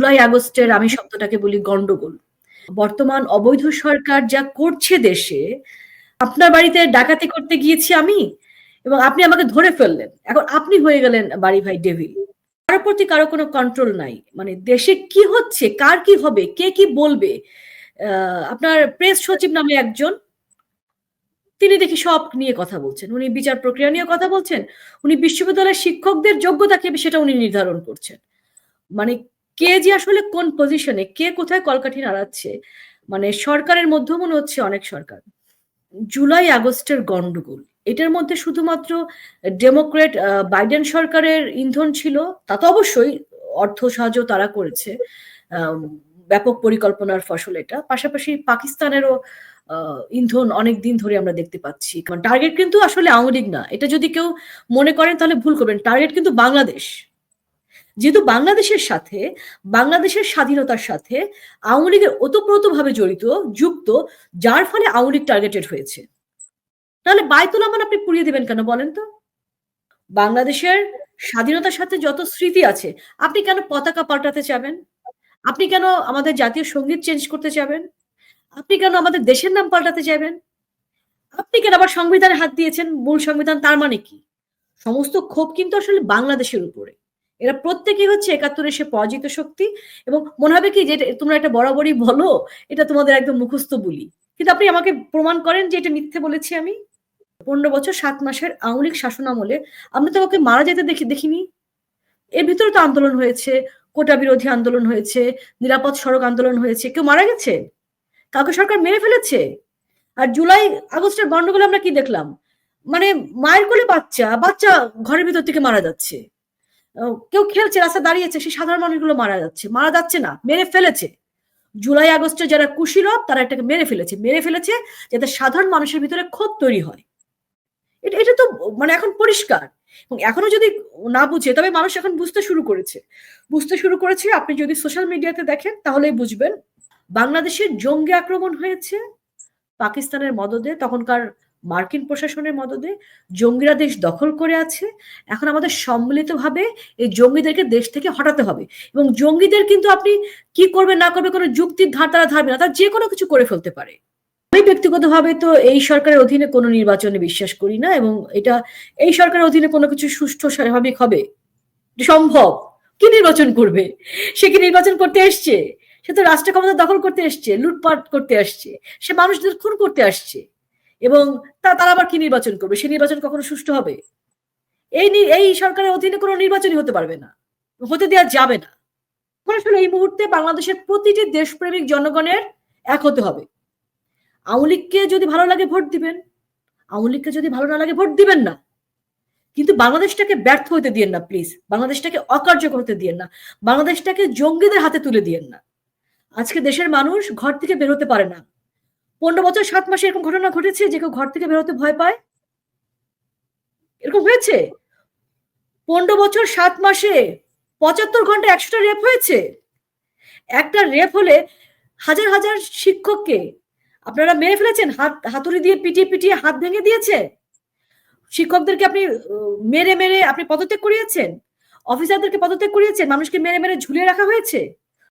জুলাই আগস্টের আমি শব্দটাকে বলি গন্ডগোল। বর্তমান অবৈধ সরকার যা করছে দেশে, আপনার বাড়িতে ডাকাতি করতে গিয়েছি আমি এবং আপনি আমাকে ধরে ফেললেন। এখন আপনি হয়ে গেলেন বাড়ি ভাই ডেভিল। কারোর প্রতি কারও কোনো কন্ট্রোল নাই। মানে দেশে কি হচ্ছে, কার কি হবে, কে কি বলবে? আপনার প্রেস সচিব নামে একজন, তিনি দেখি সব নিয়ে কথা বলছেন। উনি বিচার প্রক্রিয়া নিয়ে কথা বলছেন, উনি বিশ্ববিদ্যালয়ের শিক্ষকদের যোগ্যতা কে সেটা উনি নির্ধারণ করছেন। মানে কে যে আসলে কোন পজিশনে কে কোথায় কলকাঠি নাড়াচ্ছে? মানে সরকারের মধ্যেও মনে হচ্ছে অনেক সরকার। জুলাই আগস্টের গন্ডগোল, এটার মধ্যে শুধুমাত্র ডেমোক্রেট বাইডেন সরকারের ইন্ধন ছিল, তা তো অবশ্যই অর্থ সাহায্য তারা করেছে ব্যাপক পরিকল্পনার ফসল এটা। পাশাপাশি পাকিস্তানেরও ইন্ধন অনেক দিন ধরে আমরা দেখতে পাচ্ছি। কারণ টার্গেট কিন্তু আসলে আওয়ামী লীগ না, এটা যদি কেউ মনে করেন তাহলে ভুল করবেন। টার্গেট কিন্তু বাংলাদেশ। যেহেতু বাংলাদেশের সাথে, বাংলাদেশের স্বাধীনতার সাথে আওয়ামী লীগের ওতপ্রোতভাবে জড়িত, যুক্ত, যার ফলে আওয়ামী লীগ টার্গেটেড হয়েছে। তাহলে বায়তুল আমান আপনি পুড়িয়ে দেবেন কেন বলেন তো? বাংলাদেশের স্বাধীনতার সাথে যত স্মৃতি আছে, আপনি কেন পতাকা পাল্টাতে চাবেন আপনি কেন আমাদের জাতীয় সংগীত চেঞ্জ করতে চাবেন আপনি কেন আমাদের দেশের নাম পাল্টাতে চাইবেন আপনি কেন আবার সংবিধানে হাত দিয়েছেন? মূল সংবিধান তার মানে কি? সমস্ত ক্ষোভ কিন্তু আসলে বাংলাদেশের উপরে। এরা প্রত্যেকেই হচ্ছে একাত্তরে সে পরাজিত শক্তি এবং মনে হবে কি যে তোমরা এটা বরাবরই বলো, এটা তোমাদের একদম মুখস্থ বলি। কিন্তু আপনি আমাকে প্রমাণ করেন যে এটা মিথ্যে বলেছি আমি? পনেরো বছর, সাত মাসের আওয়ামী শাসন আমলে আমরা তো ওকে মারা যেতে দেখি, দেখিনি। এর ভিতরে তো আন্দোলন হয়েছে, কোটা বিরোধী আন্দোলন হয়েছে, নিরাপদ সড়ক আন্দোলন হয়েছে, কেউ মারা গেছে? কাউকে সরকার মেরে ফেলেছে? আর জুলাই, আগস্টের গন্ডগোলে আমরা কি দেখলাম? মানে মায়ের কোলে বাচ্চা বাচ্চা ঘরের ভিতর থেকে মারা যাচ্ছে। কেউ খেলছে রাস্তা দাঁড়িয়েছে সেই সাধারণ মানুষগুলো মারা যাচ্ছে। মারা যাচ্ছে না, মেরে ফেলেছে। জুলাই, আগস্টে যারা কুশীলভ তারা এটাকে মেরে ফেলেছে। মেরে ফেলেছে যাতে সাধারণ মানুষের ভিতরে ক্ষোভ তৈরি হয়। এটা এটা তো মানে এখন পরিষ্কার। এবং এখনও যদি না বুঝে, তবে মানুষ এখন বুঝতে শুরু করেছে। বুঝতে শুরু করেছে, আপনি যদি সোশ্যাল মিডিয়াতে দেখেন, তাহলেই বুঝবেন। বাংলাদেশে জঙ্গি আক্রমণ হয়েছে, পাকিস্তানের মদদে। তখনকার মার্কিন প্রশাসনের মদদে জঙ্গিরা দেশ দখল করে আছে। এখন আমাদের সম্মিলিতভাবে এই জঙ্গিদেরকে দেশ থেকে হটাতে হবে। এবং জঙ্গিদের কিন্তু আপনি কি করবে না করবে কোনো যুক্তির ধার তারা ধারবে না, তারা যে কোনো কিছু করে ফেলতে পারে। আমি ব্যক্তিগতভাবে তো এই সরকারের অধীনে কোনো নির্বাচনে বিশ্বাস করি না এবং এটা এই সরকারের অধীনে কোনো কিছু সুষ্ঠু স্বাভাবিক হবে? সম্ভব? কি নির্বাচন করবে? সে কি নির্বাচন করতে এসছে? সে তো রাষ্ট্র ক্ষমতা দখল করতে এসছে, লুটপাট করতে আসছে, সে মানুষদের খুন করতে আসছে। এবং তা তারা আবার কি নির্বাচন করবে? সে নির্বাচন কখনো সুষ্ঠু হবে? এই এই সরকারের অধীনে কোনো নির্বাচনই হতে পারবে না। হতে দেওয়া যাবে না। আসলে এই মুহূর্তে বাংলাদেশের প্রতিটি দেশপ্রেমিক জনগণের এক হতে হবে। আওয়ামী লীগকে যদি ভালো লাগে ভোট দিবেন, আওয়ামী লীগকে যদি ভালো না লাগে ভোট দিবেন না। কিন্তু বাংলাদেশটাকে ব্যর্থ হতে দিয়েন না, প্লিজ। বাংলাদেশটাকে অকার্যকর হতে দিয়েন না। বাংলাদেশটাকে জঙ্গিদের হাতে তুলে দিয়েন না। আজকে দেশের মানুষ ঘর থেকে বেরোতে পারে না। পনেরো বছর, সাত মাসে এরকম ঘটনা ঘটেছে যে কেউ ঘর থেকে বেরোতে ভয় পায়? এরকম হয়েছে? পনেরো বছর, সাত মাসে পঁচাত্তর ঘণ্টা একশোটা রেপ হয়েছে? একটা রেপ হলে হাজার হাজার শিক্ষককে আপনারা মেরে ফেলেছেন, হাত, হাতুড়ি দিয়ে পিটিয়ে পিটিয়ে হাত ভেঙে দিয়েছে শিক্ষকদেরকে আপনি মেরে মেরে আপনি পদত্যাগ করিয়েছেন? অফিসারদেরকে পদত্যাগ করিয়েছেন? মানুষকে মেরে মেরে ঝুলিয়ে রাখা হয়েছে?